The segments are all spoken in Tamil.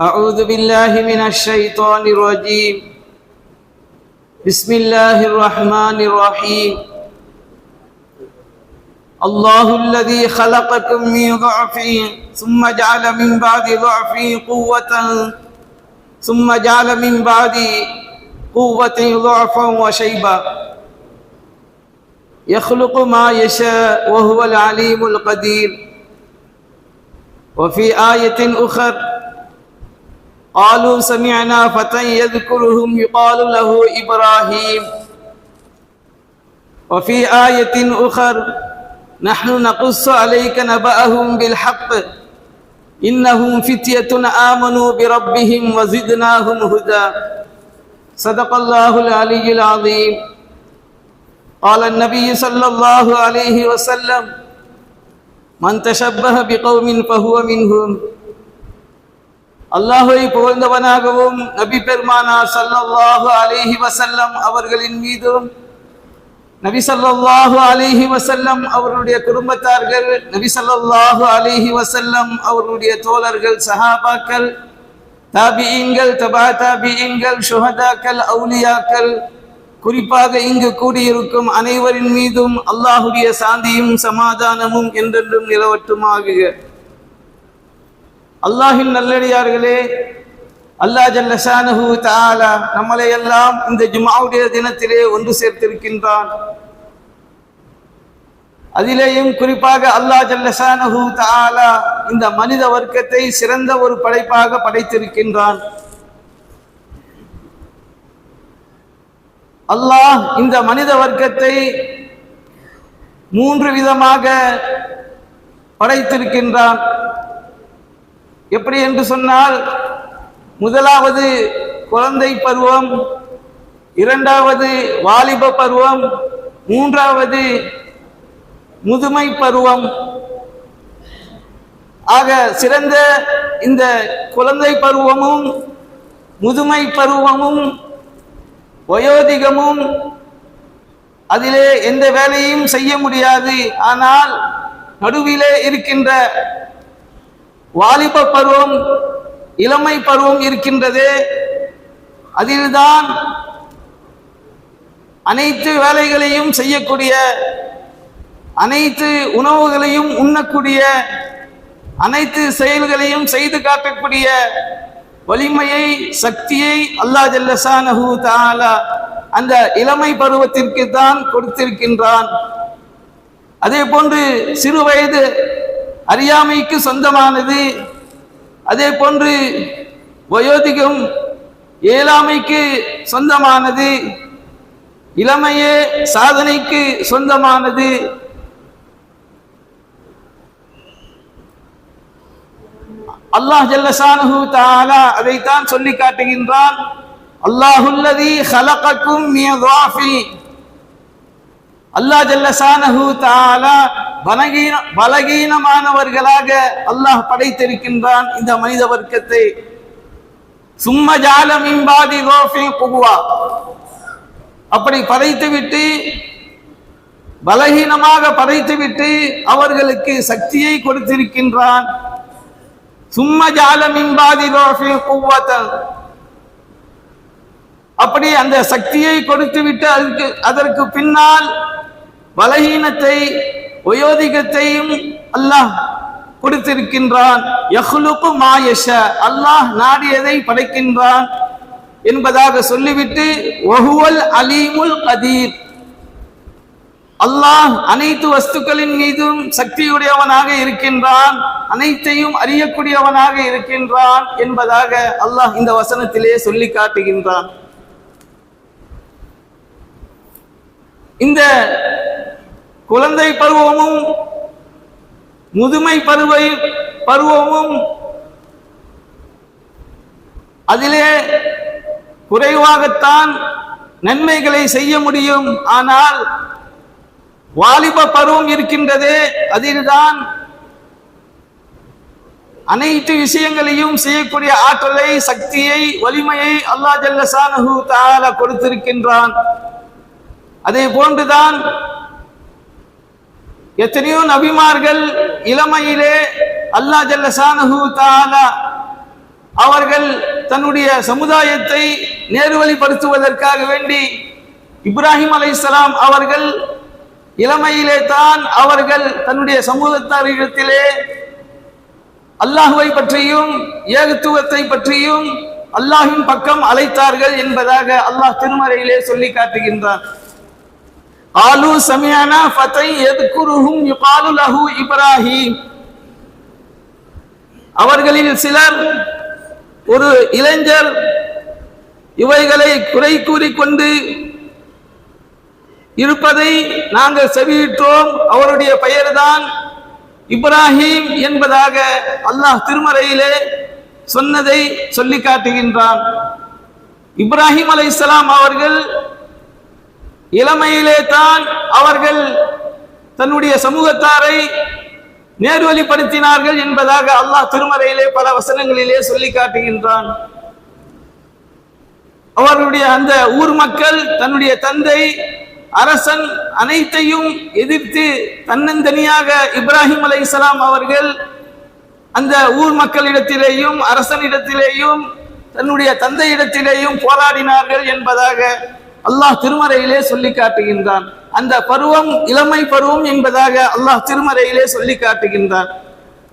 أعوذ بالله من الشيطان الرجيم. بسم الله الرحمن الرحيم. الله الذي خلقكم من ضعف ثم جعل من بعد ضعف قوة ثم جعل من بعد قوة ضعفا وشيبا. يخلق ما يشاء وهو العليم القدير. وفي آية أخرى قالوا سمعنا فتى يذكرهم يقال له إبراهيم. وفي آية أخرى نحن نقص عليك نبأهم بالحق. إنهم فتية آمنوا بربهم وزدناهم هدى. صدق الله العلي العظيم. قال النبي صلى الله عليه وسلم من تشبه بقوم فهو منهم. அல்லாஹை புகழ்ந்தவனாகவும் நபி பெருமானா சல்லல்லாஹு அலிஹி வசல்லம் அவர்களின் மீதும் நபி சல்லாஹு அலிஹி வசல்லம் அவருடைய குடும்பத்தார்கள் நபி சல்லாஹு அலிஹி வசல்லம் அவருடைய தோழர்கள் சஹாபாக்கள் தாபியங்கள் தபா தாபியங்கள் சுஹதாக்கள் அவுலியாக்கள் குறிப்பாக இங்கு கூடியிருக்கும் அனைவரின் மீதும் அல்லாஹுடைய சாந்தியும் சமாதானமும் என்றென்றும் நிலவட்டுமாகுக. அல்லாஹின் நல்லடியார்களே அல்லா ஜல்லஷானஹு தாலா நம்மளை எல்லாம் இந்த ஜுமாவுடைய தினத்திலே ஒன்று சேர்த்திருக்கின்றான். அதிலேயும் குறிப்பாக அல்லாஹ் ஜல்லஷானஹு தாலா இந்த மனித வர்க்கத்தை சிறந்த ஒரு படைப்பாக படைத்திருக்கின்றான். அல்லாஹ் இந்த மனித வர்க்கத்தை மூன்று விதமாக படைத்திருக்கின்றான். எப்படி என்று சொன்னால் முதலாவது குழந்தை பருவம் இரண்டாவது வாலிப பருவம் மூன்றாவது முதுமை பருவம். ஆக சிறந்த இந்த குழந்தை பருவமும் முதுமை பருவமும் வயோதிகமும் அதிலே எந்த வேலையும் செய்ய முடியாது. ஆனால் நடுவிலே இருக்கின்ற வாலிப பருவம் இளமை பருவம் இருக்கின்றது. அதில்தான் அனைத்து வேலைகளையும் செய்யக்கூடிய அனைத்து உணவுகளையும் உண்ணக்கூடிய அனைத்து செயல்களையும் செய்து காட்டக்கூடிய வலிமையை சக்தியை அல்லா ஜல்லசானஹு தாலா அந்த இளமை பருவத்திற்கு தான் கொடுத்திருக்கின்றான். அதே போன்று சிறு வயது அறியாமைக்கு சொந்தமானது. அதே போன்று வயோதிகம் ஏழாமைக்கு சொந்தமானது. இளமையே சாதனைக்கு சொந்தமானது. அல்லாஹ் ஜல்லசானு தாலா அதைத்தான் சொல்லி காட்டுகின்றான். அல்லாஹுல்லதி ஹலகக்கும் மியதாஃபி அல்லாஹ் ஜல்லசானஹு தாலா பலகீன பலகீனமானவர்களாக அல்லாஹ் படைத்திருக்கின்றான் இந்த மனித வர்க்கத்தை. சும்ம ஜால மிம்பாதி புகுவா அப்படி படைத்துவிட்டு பலகீனமாக படைத்துவிட்டு அவர்களுக்கு சக்தியை கொடுத்திருக்கின்றான். சும்ம ஜால மிம்பாதி ரோஃபி குவத்தன் அப்படி அந்த சக்தியை கொடுத்துவிட்டு அதற்கு அதற்கு பின்னால் பலகீனத்தை வயோதிகத்தையும் அல்லாஹ் கொடுத்திருக்கின்றான். மாயஷ அல்லாஹ் நாடியதை படைக்கின்றான் என்பதாக சொல்லிவிட்டு ஒஹுவல் அலீமுல் கதீர். அல்லாஹ் அனைத்து வஸ்துக்களின் மீதும் சக்தியுடையவனாக இருக்கின்றான் அனைத்தையும் அறியக்கூடியவனாக இருக்கின்றான் என்பதாக அல்லாஹ் இந்த வசனத்திலே சொல்லி காட்டுகின்றான் இந்த குழந்தை பருவமும் முதுமை பருவ பருவமும் அதிலே குறைவாகத்தான் நன்மைகளை செய்ய முடியும். ஆனால் வாலிப பருவம் இருக்கின்றதே அதில்தான் அனைத்து விஷயங்களையும் செய்யக்கூடிய ஆற்றலை சக்தியை வலிமையை அல்லா ஜல்லசானு தால கொடுத்திருக்கின்றான். அதே போன்றுதான் எத்தனையோ நபிமார்கள் இளமையிலே அல்லா ஜல்லசானஹு தாலா அவர்கள் தன்னுடைய சமுதாயத்தை நேர்வழிப்படுத்துவதற்காக வேண்டி இப்ராஹிம் அலைசலாம் அவர்கள் இளமையிலே தான் அவர்கள் தன்னுடைய சமூகத்தாரிடத்திலே அல்லாஹுவை பற்றியும் ஏகத்துவத்தை பற்றியும் அல்லாஹின் பக்கம் அழைத்தார்கள் என்பதாக அல்லாஹ் திருமறையிலே சொல்லி காட்டுகின்றான். ஆலு سمعنا ஃபதை يذكرهم يقال له இப்ராஹிம் அவர்களில் சிலர் ஒரு இளைஞர் இவைகளை குறை கூறிக்கொண்டு இருப்பதை நாங்கள் செவியிட்டோம். அவருடைய பெயர்தான் இப்ராஹிம் என்பதாக அல்லாஹ் திருமறையிலே சொன்னதை சொல்லி காட்டுகின்றான் இப்ராஹிம் அலை அவர்கள் இளமையிலே தான் அவர்கள் தன்னுடைய சமூகத்தாரை நேர்வழிப்படுத்தினார்கள் என்பதாக அல்லாஹ் திருமறையிலே பல வசனங்களிலே சொல்லி காட்டுகின்றான். அவர்களுடைய அந்த ஊர் மக்கள் தன்னுடைய தந்தை அரசன் அனைத்தையும் எதிர்த்து தன்னந்தனியாக இப்ராஹிம் அலைஹிஸ்ஸலாம் அவர்கள் அந்த ஊர் மக்களிடத்திலேயும் அரசனிடத்திலேயும் தன்னுடைய தந்தையிடத்திலேயும் போராடினார்கள் என்பதாக அல்லாஹ் திருமறையிலே சொல்லி காட்டுகின்றான். அந்த பருவம் இளமை பருவம் என்பதாக அல்லாஹ் திருமறையிலே சொல்லி காட்டுகின்றான்.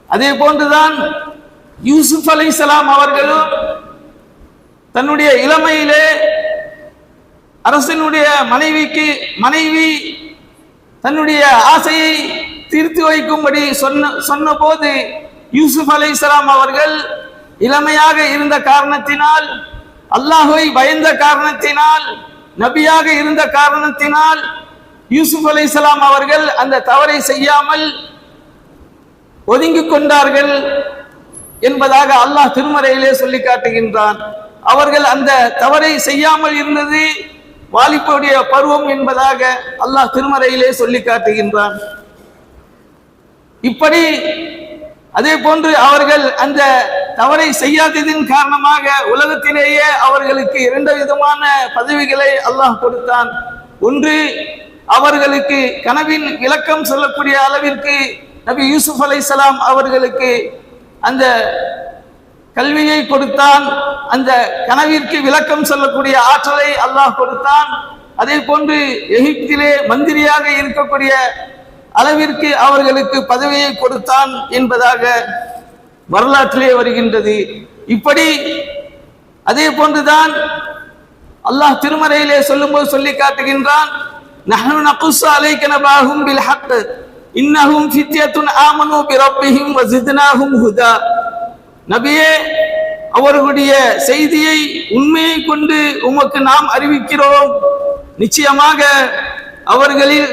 அதே போன்றுதான் யூசுப் அலைஹிஸ்ஸலாம் அவர்களும் தன்னுடைய இளமையிலே அரசனுடைய மனைவிக்கு மனைவி தன்னுடைய ஆசையை தீர்த்து வைக்கும்படி சொன்ன சொன்ன போது யூசுப் அலைஹிஸ்ஸலாம் அவர்கள் இளமையாக இருந்த காரணத்தினால் அல்லாஹுவை பயந்த காரணத்தினால் நபியாக இருந்த காரணத்தினால் யூசுப் அலைஹிஸ்ஸலாம் அவர்கள் அந்த தவறை செய்யாமல் ஒதுங்கி கொண்டார்கள் என்பதாக அல்லாஹ் திருமறையிலே சொல்லி காட்டுகின்றான். அவர்கள் அந்த தவறை செய்யாமல் இருந்தது வாலிபுடைய பருவம் என்பதாக அல்லாஹ் திருமறையிலே சொல்லி காட்டுகின்றான். இப்படி அதே போன்று அவர்கள் அந்த தவறை செய்யாததின் காரணமாக உலகத்திலேயே அவர்களுக்கு இரண்டு விதமான பதவிகளை அல்லாஹ் கொடுத்தான். ஒன்று அவர்களுக்கு கனவின் விளக்கம் சொல்லக்கூடிய அளவிற்கு நபி யூசுப் அலைஹிஸ்ஸலாம் அவர்களுக்கு அந்த கல்வியை கொடுத்தான். அந்த கனவிற்கு விளக்கம் சொல்லக்கூடிய ஆற்றலை அல்லாஹ் கொடுத்தான். அதே போன்று எகிப்திலே மந்திரியாக இருக்கக்கூடிய அளவிற்கு அவர்களுக்கு பதவியை கொடுத்தான் என்பதாக வரலாற்றிலே வருகின்றது. இப்படி அதே போன்றுதான் அல்லாஹ் திருமறையிலே சொல்லும்போது சொல்லி காட்டுகின்றான் நஹனு நகுஸ்ஸு அலைக நபாஹும் பில் ஹக் இன்னஹும் ஃபித்யத்துன் ஆமனு பிரப்பிஹிம் வஸித்னாஹும் ஹுதா. நபியே அவர்களுடைய செய்தியை உண்மையை கொண்டு உமக்கு நாம் அறிவிக்கிறோம். நிச்சயமாக அவர்களில்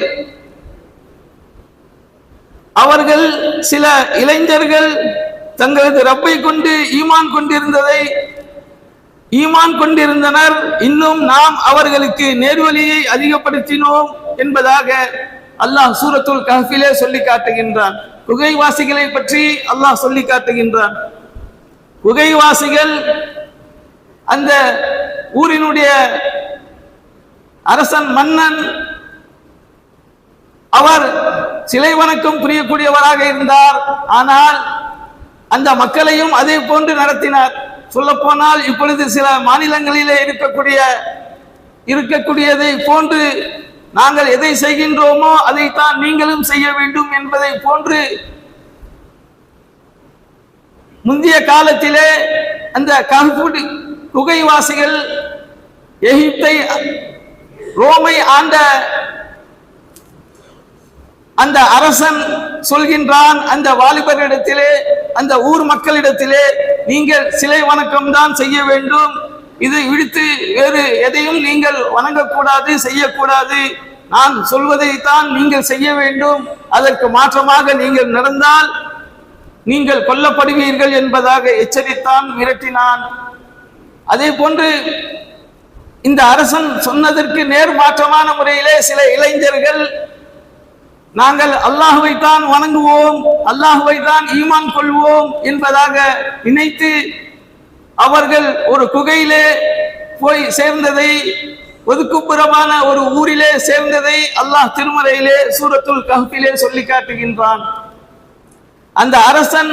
அவர்கள் சில இளைஞர்கள் தங்களது ரப்பை கொண்டு ஈமான் கொண்டிருந்ததை ஈமான் கொண்டிருந்தனர். இன்னும் நாம் அவர்களுக்கு நேர்வழியை அதிகப்படுத்தினோம் என்பதாக அல்லாஹ் சூரத்துல் கஹ்ஃபிலே சொல்லி காட்டுகின்றான். குகைவாசிகளை பற்றி அல்லாஹ் சொல்லி காட்டுகின்றான். குகைவாசிகள் அந்த ஊரினுடைய அரசன் மன்னன் அவர் சிலை வணக்கம் புரியக்கூடியவராக இருந்தார். ஆனால் அந்த மக்களையும் அதே போன்று நடத்தினார். சொல்லப்போனால் இப்பொழுது சில மாநிலங்களிலே இருக்கக்கூடிய இருக்கக்கூடியதை போன்று நாங்கள் எதை செய்கின்றோமோ அதைத்தான் நீங்களும் செய்ய வேண்டும் என்பதை போன்று முந்தைய காலத்திலே அந்த கஹ்புடி குகைவாசிகள் எகிப்தை ரோமை ஆண்ட அந்த அரசன் சொல்கின்றான் அந்த வாலிபரிடத்திலே அந்த ஊர் மக்களிடத்திலே நீங்கள் சிலை வணக்கம் தான் செய்ய வேண்டும். இது விடுத்து வேறு எதையும் நீங்கள் வணங்கக்கூடாது செய்யக்கூடாது. நான் சொல்வதைத்தான் நீங்கள் செய்ய வேண்டும். அதற்கு மாற்றமாக நீங்கள் நடந்தால் நீங்கள் கொல்லப்படுவீர்கள் என்பதாக எச்சரித்தான் மிரட்டினான். அதே போன்று இந்த அரசன் சொன்னதற்கு நேர் மாற்றமான முறையிலே சில இளைஞர்கள் நாங்கள் அல்லாஹுவை தான் வணங்குவோம் அல்லாஹுவை தான் ஈமான் கொள்வோம் என்பதாக நினைத்து அவர்கள் ஒரு குகையிலே போய் சேர்ந்ததை ஒதுக்குப்புறமான ஒரு ஊரிலே சேர்ந்ததை அல்லாஹ் திருமறையிலே சூரத்துல் கஹ்பிலே சொல்லி காட்டுகின்றான். அந்த அரசன்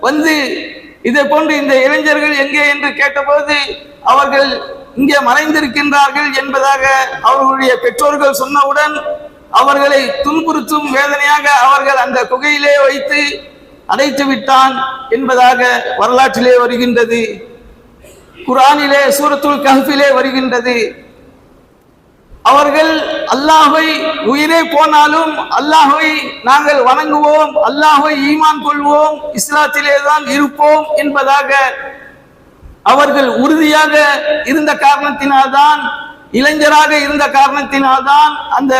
வந்து இதை போன்று இந்த இளைஞர்கள் எங்கே என்று கேட்டபோது அவர்கள் இங்கே மறைந்திருக்கின்றார்கள் என்பதாக அவர்களுடைய பெற்றோர்கள் சொன்னவுடன் அவர்களை துன்புறுத்தும் வேதனையாக அவர்கள் அந்த குகையிலே வைத்து அடைத்து விட்டான் என்பதாக வரலாற்றிலே வருகின்றது. குரானிலே சூரத்துல் கஹ்பிலே வருகின்றது. அவர்கள் அல்லாஹை உயிரே போனாலும் அல்லாஹை நாங்கள் வணங்குவோம் அல்லாஹை ஈமான் கொள்வோம் இஸ்லாத்திலே தான் இருப்போம் என்பதாக அவர்கள் உறுதியாக இருந்த காரணத்தினால்தான் இளைஞராக இருந்த காரணத்தினால்தான் அந்த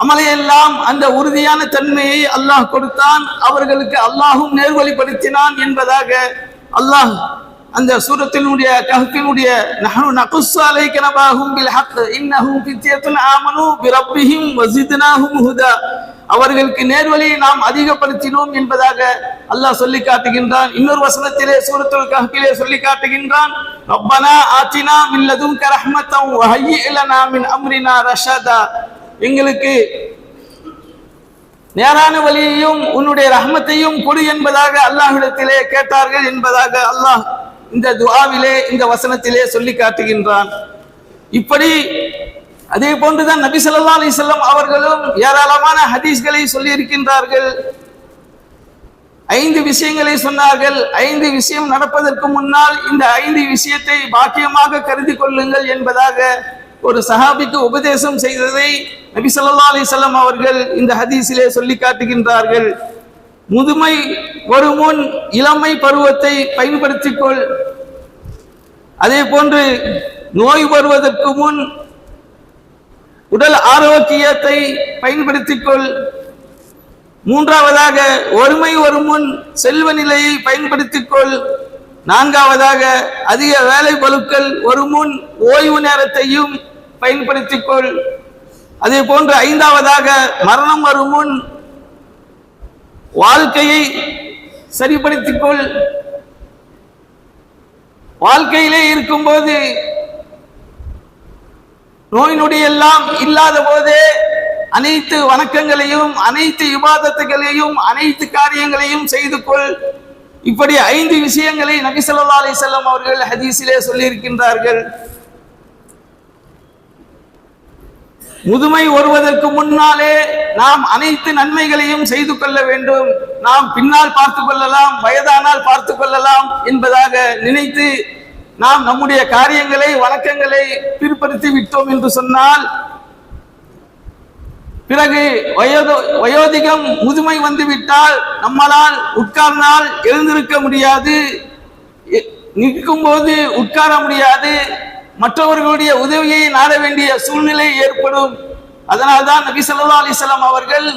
அமலையெல்லாம் அந்த உறுதியான தன்மையை அல்லாஹ் கொடுத்தான். அவர்களுக்கு அல்லாஹும் நேர்வழிப்படுத்தினான் என்பதாக அல்லாஹ் அந்த சூரத்தினுடைய கஹ்பினுடைய நஹனு நகுஸ்ஸு அலைக நபாஹும் பில் ஹக் இன்னஹும் ஃபித்யத்துன் ஆமனு பிரப்பிஹிம் வஸித்னாஹும் ஹுதா. அவர்களுக்கு நேர்வழியை நாம் அதிகப்படுத்தினோம் என்பதாக அல்லாஹ் சொல்லி காட்டுகின்றான். இன்னொரு வசனத்திலே சூரத்துல் கஹ்பிலே சொல்லி காட்டுகின்றான் ரப்பனா ஆத்தினா மின் லதுன்க ரஹ்மத்தன் வஹய்யி லனா மின் அம்ரினா ரஷதா. எங்களுக்கு நேரான வழியையும் உன்னுடைய ரஹமத்தையும் கொடு என்பதாக அல்லாஹிடத்திலே கேட்டார்கள் என்பதாக அல்லாஹ் இந்த துவாவிலே இந்த வசனத்திலே சொல்லி காட்டுகின்றான். இப்படி அதே போன்றுதான் நபி சொல்லா அலைஹி அவர்களும் ஏராளமான ஹதீஸ்களை சொல்லி இருக்கின்றார்கள் ஐந்து விஷயங்களை சொன்னார்கள். ஐந்து விஷயம் நடப்பதற்கு முன்னால் இந்த ஐந்து விஷயத்தை பாக்கியமாக கருதி கொள்ளுங்கள் என்பதாக ஒரு சஹாபிக்கு உபதேசம் செய்ததை நபி சொல்லா அலிசல்லாம் அவர்கள் இந்த ஹதீஸிலே சொல்லி காட்டுகின்றார்கள். முதுமை ஒரு முன் இளமை பருவத்தை பயன்படுத்திக்கொள். அதே போன்று நோய் வருவதற்கு முன் உடல் ஆரோக்கியத்தை பயன்படுத்திக்கொள். மூன்றாவதாக ஒருமை ஒரு முன் செல்வ நிலையை பயன்படுத்திக்கொள். நான்காவதாக அதிக வேலை பளுக்கள் ஒரு முன் ஓய்வு நேரத்தையும் பயன்படுத்திக் கொள் அதே போன்று ஐந்தாவதாக மரணம் வரும் முன் வாழ்க்கையை சரிப்படுத்திக் கொள் வாழ்க்கையிலே இருக்கும்போது நோய் நொடி எல்லாம் இல்லாத போதே அனைத்து வணக்கங்களையும் அனைத்து விவாதத்துகளையும் அனைத்து காரியங்களையும் செய்து கொள். இப்படி ஐந்து விஷயங்களை நபி சொல்லா அலி செல்லம் அவர்கள் ஹதீஸிலே சொல்லியிருக்கின்றார்கள். முதுமை வருவதற்கு முன்னாலே நாம் அனைத்து நன்மைகளையும் செய்து கொள்ள வேண்டும். நாம் பின்னால் பார்த்து கொள்ளலாம் வயதானால் பார்த்து கொள்ளலாம் என்பதாக நினைத்து நாம் நம்முடைய காரியங்களை வணக்கங்களை பிற்படுத்தி விட்டோம் என்று சொன்னால் பிறகு வயோத வயோதிகம் முதுமை வந்து விட்டால் நம்மளால் உட்கார்ந்தால் எழுந்திருக்க முடியாது. நிற்கும் நிற்கும்போது உட்கார முடியாது. மற்றவர்களுடைய உதவியை நாட வேண்டிய சூழ்நிலை ஏற்படும். அதனால்தான் நபி ஸல்லல்லாஹு அலிசல்லாம் அவர்கள்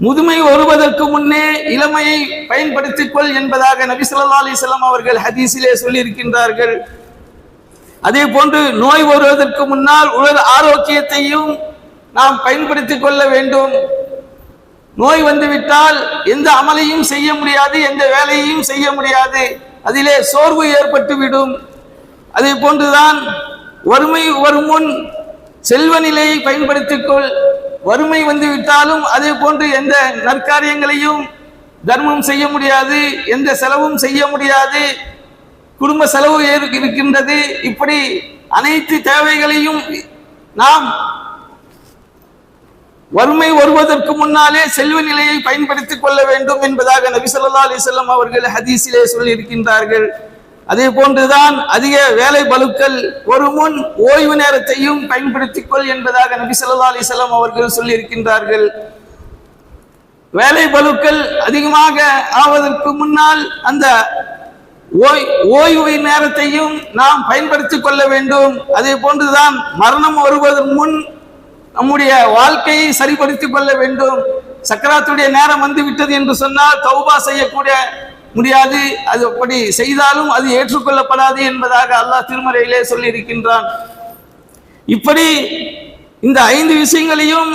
முதுமை வருவதற்கு முன்னே இளமையை பயன்படுத்திக் கொள் என்பதாக நபி ஸல்லல்லாஹு அலிசல்லாம் அவர்கள் ஹதீஸிலே சொல்லியிருக்கின்றார்கள். அதே போன்று நோய் வருவதற்கு முன்னால் உடல் ஆரோக்கியத்தையும் நாம் பயன்படுத்திக் கொள்ள வேண்டும். நோய் வந்துவிட்டால் எந்த அமலையும் செய்ய முடியாது எந்த வேலையையும் செய்ய முடியாது. அதிலே சோர்வு ஏற்பட்டுவிடும். அதே போன்றுதான் வறுமை வரும் முன் செல்வ நிலையை பயன்படுத்திக்கொள். வறுமை வந்து விட்டாலும் அதே போன்று எந்த நற்காரியங்களையும் தர்மம் செய்ய முடியாது எந்த செலவும் செய்ய முடியாது. குடும்ப செலவு இருக்கின்றது. இப்படி அனைத்து தேவைகளையும் நாம் வறுமை வருவதற்கு முன்னாலே செல்வ நிலையை பயன்படுத்திக் கொள்ள வேண்டும் என்பதாக நபி சொல்லா அலிசல்லாம் அவர்கள் ஹதீஸிலே சொல்லியிருக்கின்றார்கள். அதே போன்றுதான் அதிக வேலை பலுக்கள் ஒரு முன் ஓய்வு நேரத்தையும் பயன்படுத்திக் கொள் என்பதாக நபி சொல்லா அலிசல்லாம் அவர்கள் அவர்கள் சொல்லியிருக்கின்றார்கள். வேலை பலுக்கள் அதிகமாக ஆவதற்கு முன்னால் அந்த ஓய் ஓய்வு நேரத்தையும் நாம் பயன்படுத்திக் கொள்ள வேண்டும். அதே போன்றுதான் மரணம் வருவதற்கு முன் நம்முடைய வாழ்க்கையை சரிபடுத்திக் கொள்ள வேண்டும். சக்கராத்துடைய நேரம் வந்து விட்டது என்று சொன்னால் தௌபா செய்யக்கூடிய முடியாது. அது அப்படி செய்தாலும் அது ஏற்றுக்கொள்ளப்படாது என்பதாக அல்லாஹ் திருமறையிலே சொல்லி இருக்கின்றான் இப்படி இந்த ஐந்து விஷயங்களையும்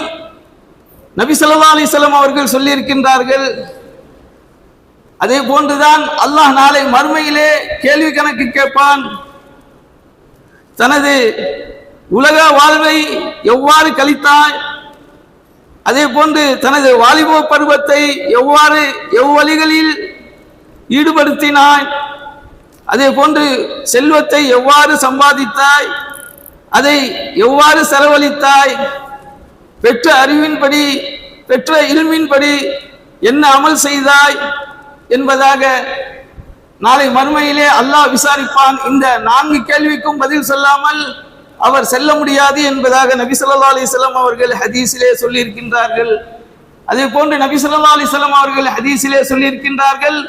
நபி சொல்லா அலிசல்லாம் அவர்கள் சொல்லியிருக்கின்றார்கள். அதே போன்றுதான் அல்லாஹ் நாளை மறுமையிலே கேள்வி கணக்கு கேட்பான். தனது உலக வாழ்வை எவ்வாறு கழித்தாய்? அதே போன்று தனது வாலிப பருவத்தை எவ்வாறு எவ்வழிகளில் ஈடுபடுத்தினாய். அதே போன்று செல்வத்தை எவ்வாறு சம்பாதித்தாய்? அதை எவ்வாறு செலவழித்தாய்? பெற்ற அறிவின்படி பெற்ற இல்மின்படி என்ன அமல் செய்தாய்? என்பதாக நாளை மறுமையிலே அல்லாஹ் விசாரிப்பான். இந்த நான்கு கேள்விக்கும் பதில் சொல்லாமல் அவர் செல்ல முடியாது என்பதாக நபி சொல்லா அலிஸ்லாம் அவர்கள் ஹதீஸிலே சொல்லியிருக்கின்றார்கள். அதே போன்று நபி சொல்லா அலிஸ்லாம் அவர்கள் ஹதீஸிலே சொல்லியிருக்கின்றார்கள்.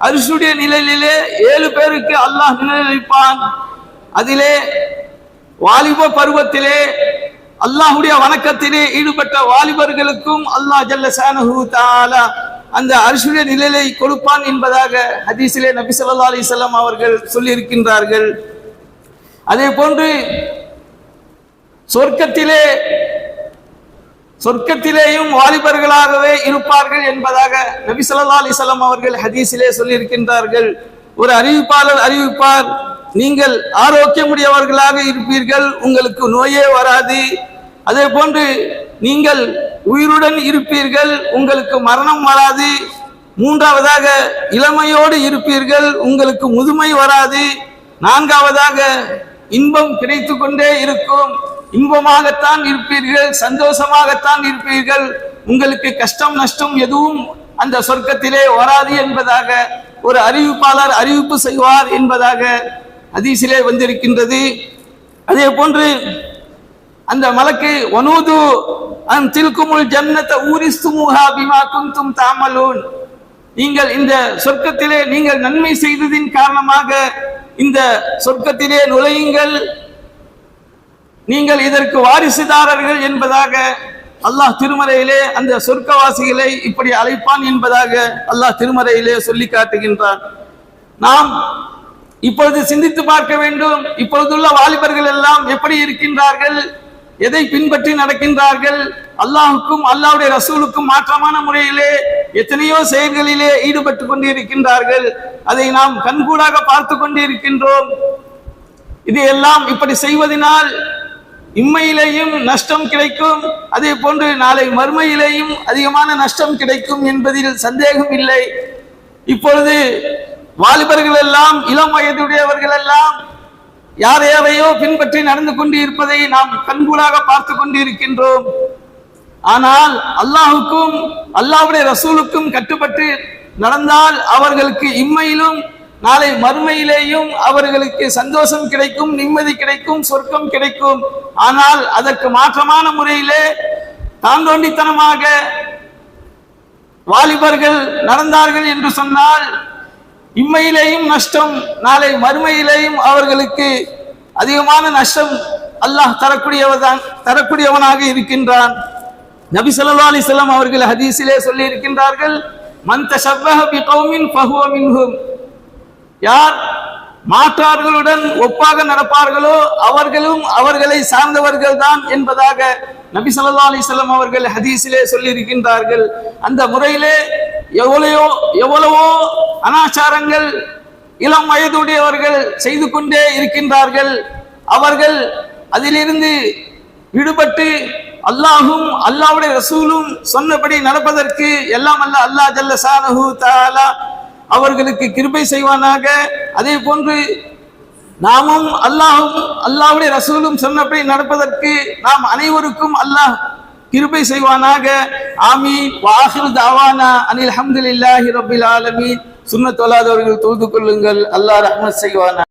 அரிசுடைய நிலையிலே ஏழு பேருக்கு அல்லாஹ் நிலைப்பான் அதிலே வாலிப பருவத்திலே அல்லாஹுடைய வணக்கத்திலே ஈடுபட்ட வாலிபர்களுக்கும் அல்லாஹ் ஜல்ல சானஹு தாலா அந்த அரிசுடைய நிலையை கொடுப்பான் என்பதாக ஹதீஸிலே நபி ஸல்லல்லாஹு அலிசல்லாம் அவர்கள் சொல்லியிருக்கின்றார்கள். அதே போன்று சொர்க்கத்திலே சொர்க்கத்திலேயும் வாலிபர்களாகவே இருப்பார்கள் என்பதாக நபி சொல்லா அலிசல்லாம் அவர்கள் ஹதீஸிலே சொல்லியிருக்கின்றார்கள். ஒரு அறிவிப்பாளர் அறிவிப்பார் நீங்கள் ஆரோக்கியமுடையவர்களாக இருப்பீர்கள் உங்களுக்கு நோயே வராது. அதே போன்று நீங்கள் உயிருடன் இருப்பீர்கள் உங்களுக்கு மரணம் வராது. மூன்றாவதாக இளமையோடு இருப்பீர்கள் உங்களுக்கு முதுமை வராது. நான்காவதாக இன்பம் கிடைத்து கொண்டே இருக்கும். இன்பமாகத்தான் இருப்பீர்கள் சந்தோஷமாகத்தான் இருப்பீர்கள். உங்களுக்கு கஷ்டம் நஷ்டம் எதுவும் அந்த சொர்க்கத்திலே வராது என்பதாக ஒரு அறிவிப்பாளர் அறிவிப்பு செய்வார் என்பதாக அதிசிலே வந்திருக்கின்றது. அதே போன்று அந்த மலக்கு வனூது அன் தில்குமுல் ஊரிஸ்து ஊரிஸ்துமுஹா பிமா குந்தும் தாமலூன். நீங்கள் இந்த சொர்க்கத்திலே நீங்கள் நன்மை செய்ததின் காரணமாக இந்த சொர்க்கத்திலே நுழையுங்கள். நீங்கள் இதற்கு வாரிசுதாரர்கள் என்பதாக அல்லாஹ் திருமறையிலே அந்த சொர்க்கவாசிகளை இப்படி அழைப்பான் என்பதாக அல்லாஹ் திருமறையிலே சொல்லி காட்டுகின்றான். நாம் இப்பொழுது சிந்தித்து பார்க்க வேண்டும். இப்பொழுதுள்ள வாலிபர்கள் எல்லாம் எப்படி இருக்கின்றார்கள்? எதை பின்பற்றி நடக்கின்றார்கள்? அல்லாஹுக்கும் அல்லாவுடைய ரசூலுக்கும் மாற்றமான முறையிலே எத்தனையோ செயல்களிலே ஈடுபட்டு கொண்டு இருக்கின்றார்கள் அதை நாம் கண்கூடாக பார்த்து கொண்டிருக்கின்றோம். இது எல்லாம் இப்படி செய்வதனால் இம்மையிலேயும் நஷ்டம் கிடைக்கும். அதே போன்று நாளை மறுமையிலேயும் அதிகமான நஷ்டம் கிடைக்கும் என்பதில் சந்தேகம் இல்லை. இப்பொழுது வாலிபர்கள் எல்லாம் இளம் வயதுடையவர்கள் எல்லாம் யார் யாரையோ பின்பற்றி நடந்து கொண்டு இருப்பதை நாம் கண்கூடாக பார்த்து கொண்டு இருக்கின்றோம் ஆனால் அல்லாஹுக்கும் அல்லாவுடைய ரசூலுக்கும் கட்டுப்பட்டு நடந்தால் அவர்களுக்கு இம்மையிலும் நாளை மறுமையிலேயும் அவர்களுக்கு சந்தோஷம் கிடைக்கும் நிம்மதி கிடைக்கும் சொர்க்கம் கிடைக்கும். ஆனால் அதற்கு மாற்றமான முறையிலே தாந்தோண்டித்தனமாக வாலிபர்கள் நடந்தார்கள் என்று சொன்னால் இம்மையிலேயும் நஷ்டம் நாளை மறுமையிலேயும் அவர்களுக்கு அதிகமான நஷ்டம் அல்லாஹ் தரக்கூடியவதான் தரக்கூடியவனாக இருக்கின்றான். நபி சொல்லா அலிசல்லாம் அவர்கள் ஹதீஸிலே சொல்லி இருக்கின்றார்கள் மந்த தஷப்பஹ பிகௌமின் ஃபஹுவ மின்ஹும். யார் மாற்றார்களுடன் ஒப்பாக நடப்பார்களோ அவர்களும் அவர்களை சார்ந்தவர்கள் தான் என்பதாக நபி ஸல்லல்லாஹு அலிசல்லாம் அவர்கள் ஹதீஸிலே சொல்லி இருக்கின்றார்கள் அந்த முறையிலே எவ்வளையோ எவ்வளவோ அனாச்சாரங்கள் இளம் வயதுடையவர்கள் செய்து கொண்டே இருக்கின்றார்கள். அவர்கள் அதிலிருந்து விடுபட்டு அல்லாஹும் அல்லாவுடைய ரசூலும் சொன்னபடி நடப்பதற்கு எல்லாம் அல்ல அல்லாஹ் ஜல்ல சானஹூ தாலா அவர்களுக்கு கிருபை செய்வானாக. அதே போன்று நாமும் அல்லாஹும் அல்லாஹுடைய ரசூலும் சொன்னபடி நடப்பதற்கு நாம் அனைவருக்கும் அல்லாஹ் கிருபை செய்வானாக. ஆமீன். வாஹிர் தாவானா அனில் ஹம்துலில்லாஹி ரபில் ஆலமீன். சுண்ணத் தொழாதவர்கள் தொழுது கொள்ளுங்கள். அல்லாஹ் ரஹ்மத் செய்வானா